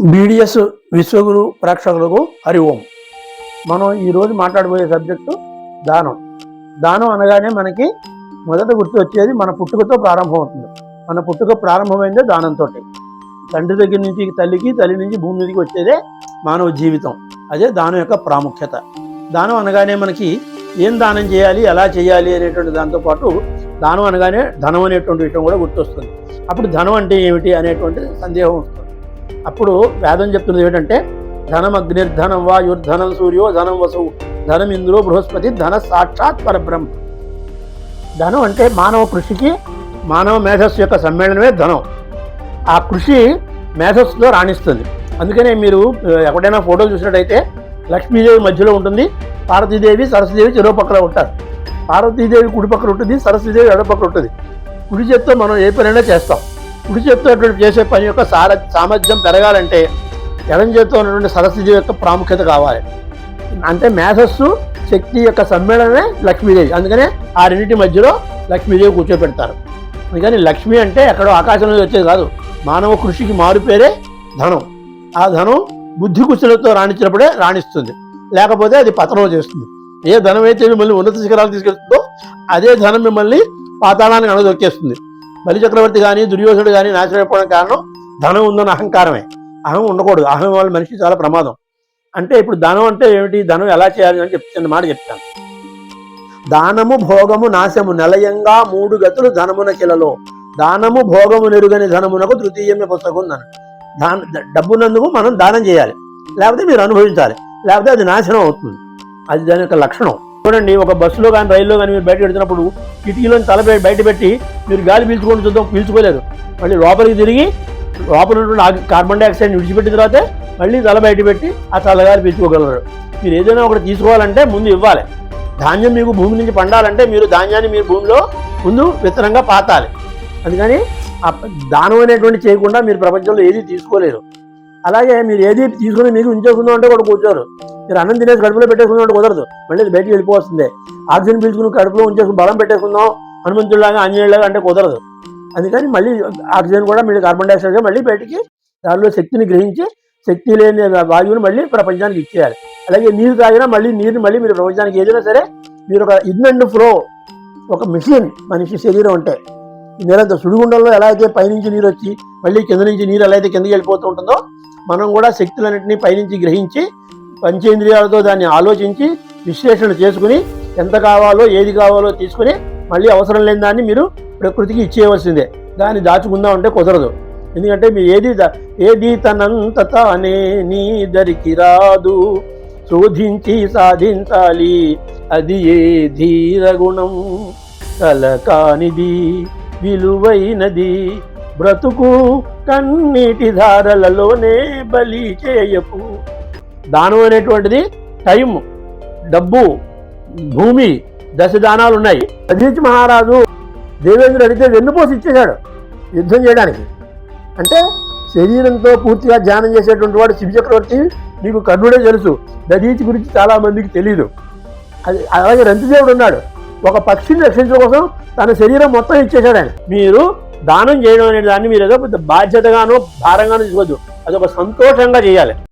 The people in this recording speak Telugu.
బీడిఎస్ విశ్వగురు ప్రేక్షకులకు హరి ఓం. మనం ఈరోజు మాట్లాడబోయే సబ్జెక్టు దానం. దానం అనగానే మనకి మొదట గుర్తు వచ్చేది మన పుట్టుకతో ప్రారంభమవుతుంది. మన పుట్టుక ప్రారంభమైందే దానంతో తండ్రి దగ్గర నుంచి తల్లికి తల్లి నుంచి భూమి మీదకి వచ్చేదే మానవ జీవితం. అదే దానం యొక్క ప్రాముఖ్యత. దానం అనగానే మనకి ఏం దానం చేయాలి ఎలా చేయాలి అనేటువంటి దాంతోపాటు దానం అనగానే ధనం అనేటువంటి విషయం కూడా గుర్తొస్తుంది. అప్పుడు ధనం అంటే ఏమిటి అనేటువంటి సందేహం వస్తుంది. అప్పుడు వేదం చెప్తున్నది ఏంటంటే ధనం అగ్నిర్ధనం వాయుర్ధనం సూర్యో ధనం వసువు ధనం ఇంద్రో బృహస్పతి ధన సాక్షాత్ పరబ్రహ్మ. ధనం అంటే మానవ కృషికి మానవ మేధస్సు యొక్క సమ్మేళనమే ధనం. ఆ కృషి మేధస్సులో రాణిస్తుంది. అందుకనే మీరు ఎక్కడైనా ఫోటోలు చూసినట్టయితే లక్ష్మీదేవి మధ్యలో ఉంటుంది పార్వతీదేవి సరస్వదేవి చెరువు పక్కన ఉంటారు. పార్వతీదేవి కుడి పక్కన ఉంటుంది సరస్వతీదేవి ఎడపక్కన ఉంటుంది. కుడి చేత్తో మనం ఏ పనైనా చేస్తాం. కుడి చేత్తో చేసే పని యొక్క సార సామర్థ్యం పెరగాలంటే ఎడం చేత్తో ఉన్నటువంటి సరస్వతి యొక్క ప్రాముఖ్యత కావాలి. అంటే మేధస్సు శక్తి యొక్క సమ్మేళనమే లక్ష్మీదేవి. అందుకనే ఆ రెండింటి మధ్యలో లక్ష్మీదేవి కూర్చోబెడతారు. అందుకని లక్ష్మి అంటే ఎక్కడో ఆకాశంలో వచ్చేది కాదు. మానవ కృషికి మారుపేరే ధనం. ఆ ధనం బుద్ధి కుశలతో రాణించినప్పుడే రాణిస్తుంది. లేకపోతే అది పతనం చేస్తుంది. ఏ ధనం అయితే మిమ్మల్ని ఉన్నత శిఖరాలు తీసుకెళ్తుందో అదే ధనం మిమ్మల్ని పాతాళానికి అణదొక్కేస్తుంది బలి చక్రవర్తి కానీ దుర్యోధనుడు కానీ నాశనం అయిపోవడం కారణం ధనం ఉందని అహంకారమే. అహం ఉండకూడదు. అహం వల్ల మనిషి చాలా ప్రమాదం. అంటే ఇప్పుడు ధనం అంటే ఏమిటి? ధనం ఎలా చేయాలి అని చెప్తున్న మాట చెప్తాను. దానము భోగము నాశము నిలయంగా మూడు గతులు ధనమున కిలలో. దానము భోగము నెరుగని ధనమునకు తృతీయమే పుస్తకం ఉందని దాన డబ్బునందుకు మనం దానం చేయాలి. లేకపోతే మీరు అనుభవించాలి. లేకపోతే అది నాశనం అవుతుంది. అది దాని యొక్క లక్షణం. చూడండి ఒక బస్సులో కానీ రైల్లో కానీ మీరు బయట పెడుతున్నప్పుడు కిటికీలోని తల బయట పెట్టి మీరు గాలి పీల్చుకొని చూద్దాం పీల్చుకోలేదు. మళ్ళీ లోపలికి తిరిగి లోపల ఉన్నటువంటి కార్బన్ డైఆక్సైడ్ విడిచిపెట్టిన తర్వాత మళ్ళీ తల బయట పెట్టి ఆ చల్లగాలి పీల్చుకోగలరు. మీరు ఏదైనా ఒకటి తీసుకోవాలంటే ముందు ఇవ్వాలి. ధాన్యం మీకు భూమి నుంచి పండాలంటే మీరు ధాన్యాన్ని మీరు భూమిలో ముందు విత్తనంగా పాతాలి. అందుకని ఆ దానం అనేటువంటి చేయకుండా మీరు ప్రపంచంలో ఏది తీసుకోలేరు. అలాగే మీరు ఏది తీసుకుని మీకు ఉంచేసుకుందాం అంటే కూడా కూర్చోరు. మీరు అన్నం తినేసి కడుపులో పెట్టేసుకుందాం అంటే కుదరదు. మళ్ళీ అది బయటికి వెళ్ళిపోతుంది ఆక్సిజన్ పీల్చుకుని కడుపులో ఉంచేసుకుని బలం పెట్టేసుకుందాం. హనుమంతుడిలాగా ఆంజనేయులాగా అంటే కుదరదు. అందుకని మళ్ళీ ఆక్సిజన్ కూడా మళ్ళీ కార్బన్ డైఆక్సైడ్గా మళ్ళీ బయటికి దానిలో శక్తిని గ్రహించి శక్తి లేని వాయువుని మళ్ళీ ప్రపంచానికి ఇచ్చేయాలి. అలాగే నీరు తాగినా మళ్ళీ నీరుని మళ్ళీ మీరు ప్రపంచానికి ఏదైనా సరే మీరు ఒక ఇన్ అండ్ ఫ్లో ఒక మిషన్ మనిషి శరీరం అంటే ఈ నిరంతరం సుడిగుండంలో ఎలా అయితే పైనుంచి నీరు వచ్చి మళ్ళీ కింద నుంచి నీరు ఎలా అయితే కిందకి వెళ్ళిపోతూ ఉంటుందో మనం కూడా శక్తులన్నింటినీ పైనుంచి గ్రహించి పంచేంద్రియాలతో దాన్ని ఆలోచించి విశ్లేషణ చేసుకుని ఎంత కావాలో ఏది కావాలో తీసుకుని మళ్ళీ అవసరం లేని దాన్ని మీరు ప్రకృతికి ఇచ్చేయవలసిందే. దాన్ని దాచుకుందాం అంటే కుదరదు. ఎందుకంటే మీరు ఏది ఏది తనంత తానే నీ దరికి రాదు. శోధించి సాధించాలి. అది ఏ ధీర గుణం కల విలువైనది. బ్రతుకు కన్నీటి ధారలలోనే బలి చేయకు. దానం అనేటువంటిది టైం డబ్బు భూమి దశ దానాలు ఉన్నాయి. అజిత్ మహారాజు దేవేంద్రుడు అడిగితే వెన్నుపోసి ఇచ్చేశాడు యుద్ధం చేయడానికి. అంటే శరీరంతో పూర్తిగా ధ్యానం చేసేటువంటి వాడు శివచక్రవర్తి నీకు కర్ణుడే తెలుసు. దదీచి గురించి చాలా మందికి తెలియదు అది అలాగే రంతిదేవుడు ఉన్నాడు. ఒక పక్షిని రక్షించడం కోసం తన శరీరం మొత్తం ఇచ్చేశాడు ఆయన. మీరు దానం చేయడం అనే దాన్ని మీరు ఏదో బాధ్యతగానో భారంగానో తీసుకోవద్దు. అదొక సంతోషంగా చేయాలి.